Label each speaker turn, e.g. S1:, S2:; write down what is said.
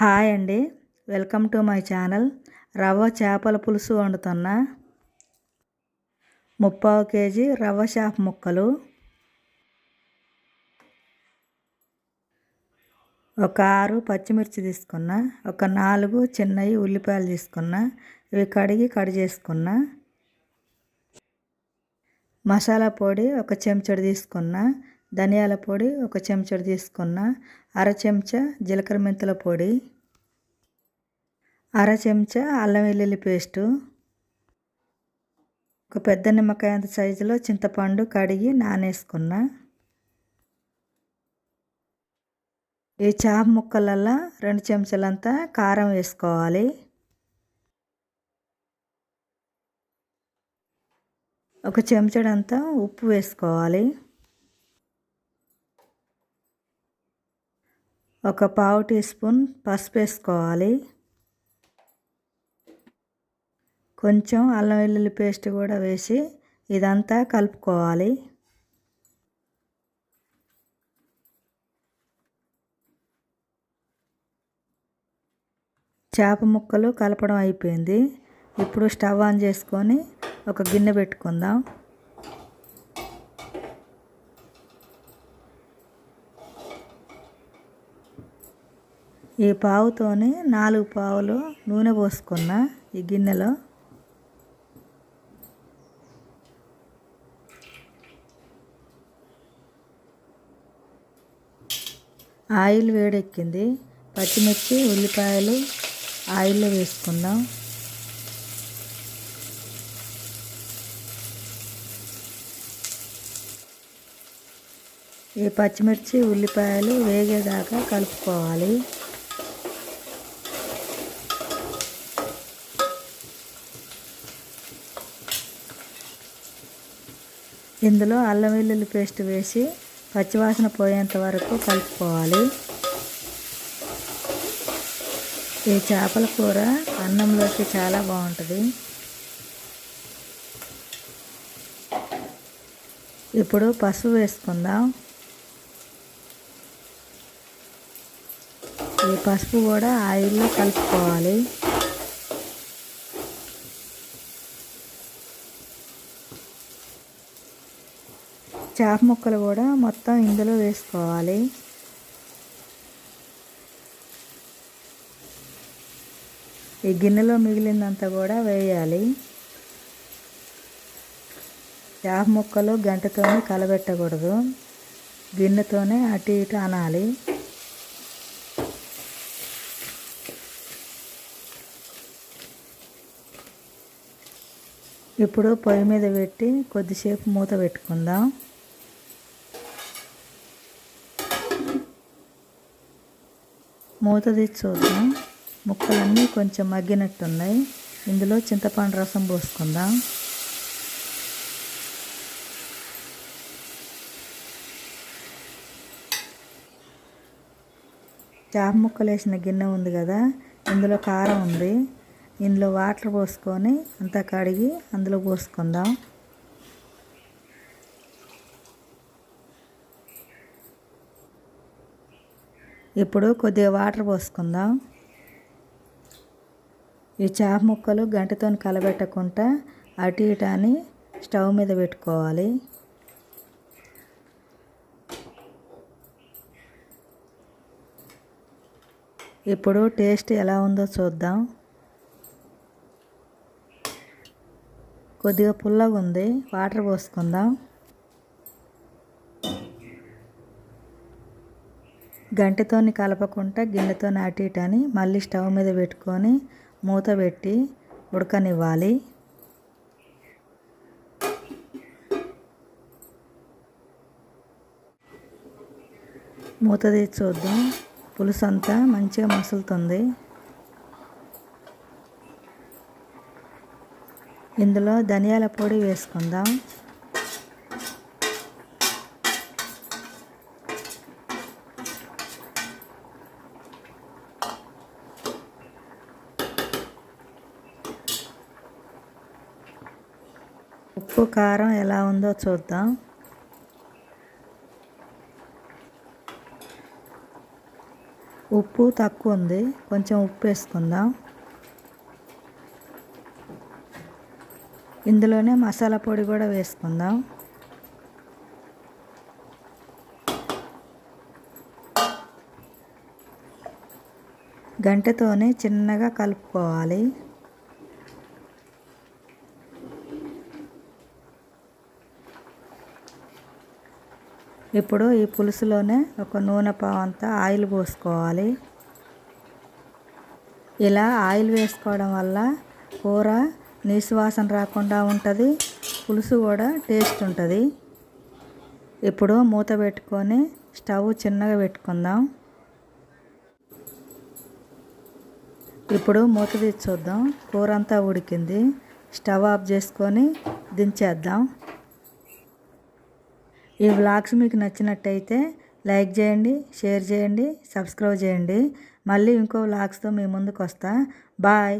S1: Hi అండి. Welcome to my channel. రవ్వ చేపల పులుసు వండుతున్నా ముప్పావు కేజీ రవ్వ చేప ముక్కలు ఒక ఆరు పచ్చిమిర్చి తీసుకున్నా ఒక నాలుగు చిన్నవి ఉల్లిపాయలు తీసుకున్నా ఇవి కడిగి కడి చేసుకున్నా మసాలా పొడి ఒక చెంచడు తీసుకున్నా ధనియాల పొడి ఒక చెంచడు తీసుకున్న అర చెంచా జీలకర్ర మెంతుల పొడి అర చెంచా అల్లం వెల్లుల్లి పేస్టు ఒక పెద్ద నిమ్మకాయ అంత సైజులో చింతపండు కడిగి నానేసుకున్న ఈ చాప ముక్కలల్లో రెండు చెంచాలంతా కారం వేసుకోవాలి. ఒక చెంచడంతా ఉప్పు వేసుకోవాలి. ఒక పావు టీ స్పూన్ పసుపు వేసుకోవాలి. కొంచెం అల్లం వెల్లుల్లి పేస్ట్ కూడా వేసి ఇదంతా కలుపుకోవాలి. చేప ముక్కలు కలపడం అయిపోయింది. ఇప్పుడు స్టవ్ ఆన్ చేసుకొని ఒక గిన్నె పెట్టుకుందాం. ఈ పావుతోనే నాలుగు పావులు నూనె పోసుకున్న ఈ గిన్నెలో. ఆయిల్ వేడెక్కింది. పచ్చిమిర్చి ఉల్లిపాయలు ఆయిల్లో వేసుకుందాం. ఈ పచ్చిమిర్చి ఉల్లిపాయలు వేగేదాకా కలుపుకోవాలి. ఇందులో అల్లం వెల్లుల్లి పేస్ట్ వేసి పచ్చివాసన పోయేంత వరకు కలుపుకోవాలి. ఈ చేపల కూర అన్నంలోకి చాలా బాగుంటుంది. ఇప్పుడు పసుపు వేసుకుందాం. ఈ పసుపు కూడా ఆయిల్లో కలుపుకోవాలి. చేప ముక్కలు కూడా మొత్తం ఇందులో వేసుకోవాలి. ఈ గిన్నెలో మిగిలిందంతా కూడా వేయాలి. చేప ముక్కలు గంటతోనే కలబెట్టకూడదు. గిన్నెతోనే అటు ఇటు అనాలి. ఇప్పుడు పొయ్యి మీద పెట్టి కొద్దిసేపు మూత పెట్టుకుందాం. మూత తీసి చూద్దాం. ముక్కలన్నీ కొంచెం మగ్గినట్టున్నాయి. ఇందులో చింతపండు రసం పోసుకుందాం. చేప ముక్కలు వేసిన గిన్నె ఉంది కదా ఇందులో కారం ఉంది. ఇందులో వాటర్ పోసుకొని అంతా కడిగి అందులో పోసుకుందాం. ఇప్పుడు కొద్దిగా వాటర్ పోసుకుందాం. ఈ చేప ముక్కలు గంటతో కలబెట్టకుండా అటు ఇటు అని స్టవ్ మీద పెట్టుకోవాలి. ఇప్పుడు టేస్ట్ ఎలా ఉందో చూద్దాం. కొద్దిగా పుల్లగా ఉంది వాటర్ పోసుకుందాం. గంటతోని కలపకుండా గిన్నెతో అటు ఇటు అని మళ్ళీ స్టవ్ మీద పెట్టుకొని మూత పెట్టి ఉడకనివ్వాలి. మూత తీసి చూద్దాం. పులుసు అంతా మంచిగా మసులుతుంది. ఇందులో ధనియాల పొడి వేసుకుందాం. ఉప్పు కారం ఎలా ఉందో చూద్దాం. ఉప్పు తక్కువ ఉంది కొంచెం ఉప్పు వేసుకుందాం. ఇందులోనే మసాలా పొడి కూడా వేసుకుందాం. గంటతోనే చిన్నగా కలుపుకోవాలి. ఇప్పుడు ఈ పులుసులోనే ఒక నూనె పావంతా ఆయిల్ పోసుకోవాలి. ఇలా ఆయిల్ వేసుకోవడం వల్ల కూర నీసువాసన రాకుండా ఉంటుంది పులుసు కూడా టేస్ట్ ఉంటుంది. ఇప్పుడు మూత పెట్టుకొని స్టవ్ చిన్నగా పెట్టుకుందాం. ఇప్పుడు మూత తీసి చూద్దాం. కూర అంతా ఉడికింది. స్టవ్ ఆఫ్ చేసుకొని దించేద్దాం. ఈ వ్లాగ్స్ మీకు నచ్చినట్టయితే లైక్ చేయండి షేర్ చేయండి సబ్స్క్రైబ్ చేయండి. మళ్ళీ ఇంకో వ్లాగ్స్తో మీ ముందుకు వస్తా బాయ్.